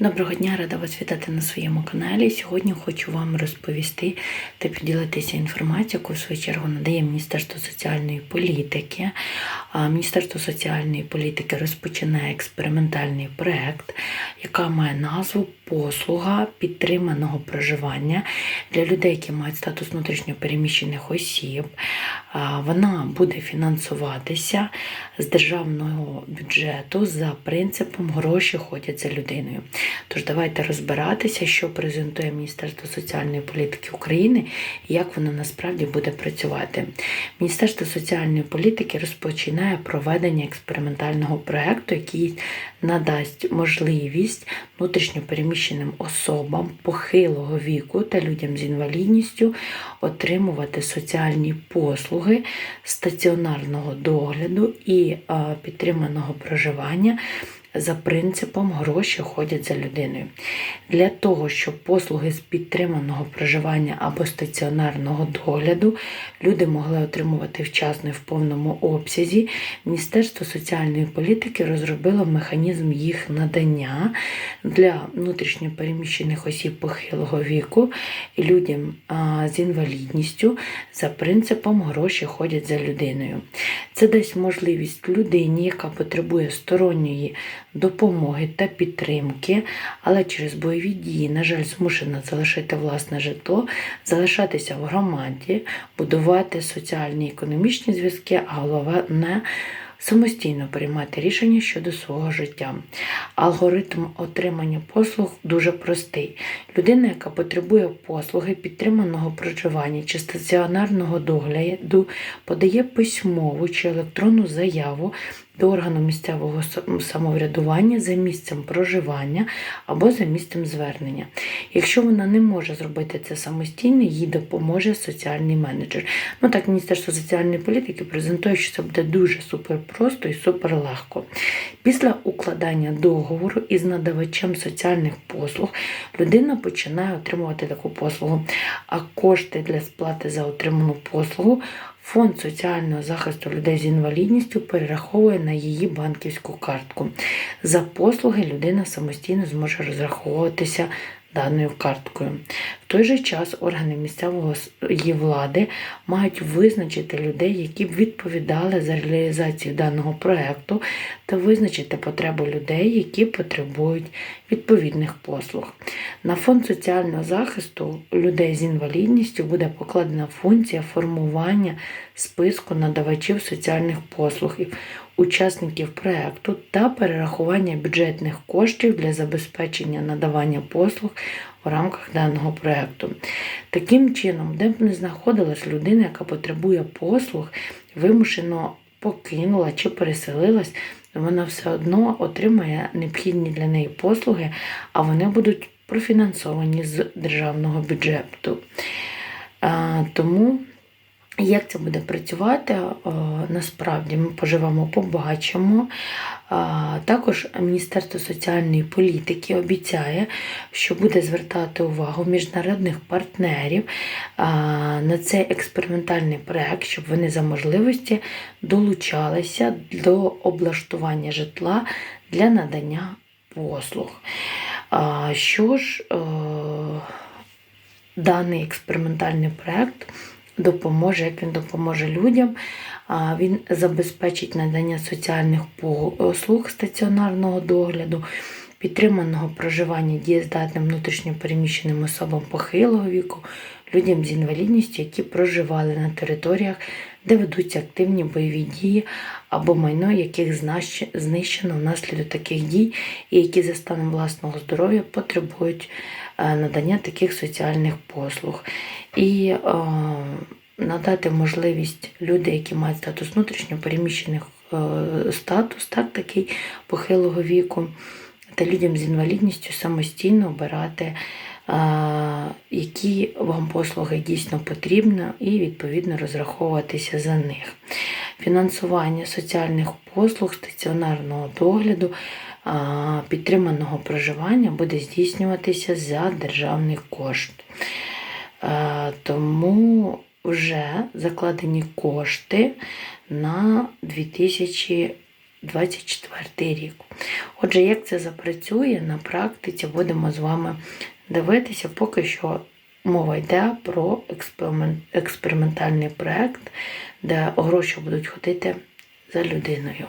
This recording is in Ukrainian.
Доброго дня, рада вас вітати на своєму каналі. Сьогодні хочу вам розповісти та поділитися інформацією, яку в свою чергу надає Міністерство соціальної політики. Міністерство соціальної політики розпочинає експериментальний проект, яка має назву Послуга підтриманого проживання для людей, які мають статус внутрішньопереміщених осіб. Вона буде фінансуватися з державного бюджету за принципом гроші ходять за людиною. Тож давайте розбиратися, що презентує Міністерство соціальної політики України і як воно насправді буде працювати. Міністерство соціальної політики розпочинає проведення експериментального проекту, який надасть можливість внутрішньопереміщеним особам похилого віку та людям з інвалідністю отримувати соціальні послуги стаціонарного догляду і підтриманого проживання за принципом гроші ходять за людиною. Для того, щоб послуги з підтриманого проживання або стаціонарного догляду люди могли отримувати вчасно і в повному обсязі, Міністерство соціальної політики розробило механізм їх надання для внутрішньопереміщених осіб похилого віку людям з інвалідністю за принципом гроші ходять за людиною. Це дасть можливість людині, яка потребує сторонньої допомоги та підтримки, але через бойові дії, на жаль, змушена залишити власне житло, залишатися в громаді, будувати соціальні і економічні зв'язки, а головне самостійно приймати рішення щодо свого життя. Алгоритм отримання послуг дуже простий. Людина, яка потребує послуги підтриманого проживання чи стаціонарного догляду, подає письмову чи електронну заяву до органу місцевого самоврядування за місцем проживання або за місцем звернення. Якщо вона не може зробити це самостійно, їй допоможе соціальний менеджер. Ну так, Міністерство соціальної політики презентує, що це буде дуже супер просто і супер легко. Після укладання договору із надавачем соціальних послуг людина починає отримувати таку послугу, а кошти для сплати за отриману послугу Фонд соціального захисту людей з інвалідністю перераховує на її банківську картку. За послуги людина самостійно зможе розраховуватися даною карткою. Той же час органи місцевого її влади мають визначити людей, які б відповідали за реалізацію даного проекту, та визначити потребу людей, які потребують відповідних послуг. На фонд соціального захисту людей з інвалідністю буде покладена функція формування списку надавачів соціальних послуг, учасників проекту та перерахування бюджетних коштів для забезпечення надавання послуг в рамках даного проекту. Таким чином, де б не знаходилась людина, яка потребує послуг, вимушено покинула чи переселилась, вона все одно отримає необхідні для неї послуги, а вони будуть профінансовані з державного бюджету. Тому як це буде працювати, Е, насправді ми поживемо, побачимо. Також Міністерство соціальної політики обіцяє, що буде звертати увагу міжнародних партнерів на цей експериментальний проект, щоб вони за можливості долучалися до облаштування житла для надання послуг. Що ж, е, даний експериментальний проект допоможе, як він допоможе людям. Він забезпечить надання соціальних послуг стаціонарного догляду, підтриманого проживання дієздатним внутрішньопереміщеним особам похилого віку, людям з інвалідністю, які проживали на територіях, де ведуться активні бойові дії або майно, яких знищено внаслідок таких дій, і які за станом власного здоров'я потребують е, надання таких соціальних послуг. І е, надати можливість люди, які мають статус внутрішньопереміщених е, статус, так, такий похилого віку, та людям з інвалідністю самостійно обирати, які вам послуги дійсно потрібні, і відповідно розраховуватися за них. Фінансування соціальних послуг, стаціонарного догляду, підтриманого проживання буде здійснюватися за державний кошт. Тому вже закладені кошти на 24 рік. Отже, як це запрацює на практиці, будемо з вами дивитися. Поки що мова йде про експеримент, експериментальний проект, де гроші будуть ходити за людиною.